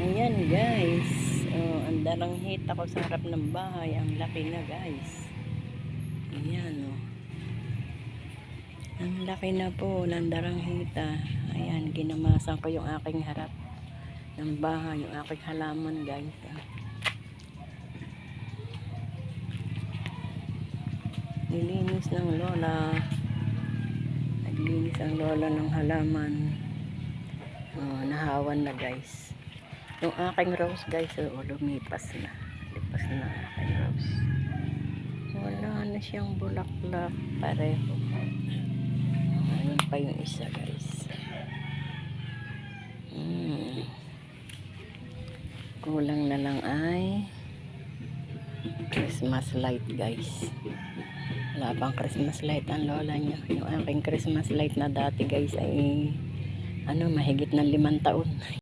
Ayan guys. Oh, ang dalanghit ako sa harap ng bahay. Ang laki na guys. Ayan oh. Ang laki na po ng daranghita. Ayan, ginamasan ko yung aking harap ng bahay, yung aking halaman guys. ah. Nilinis ng lola. Naglinis ang lola ng halaman. Oh, nahawan na guys. Yung aking rose guys, oh, lumipas na. Lipas na aking rose. Wala na siyang bulaklak pareho. Ayun pa yung isa guys. Hmm. Kulang na lang ay Christmas light guys. Wala pang Christmas light ang lola niya. Yung aking Christmas light na dati guys ay ano mahigit ng limang taon.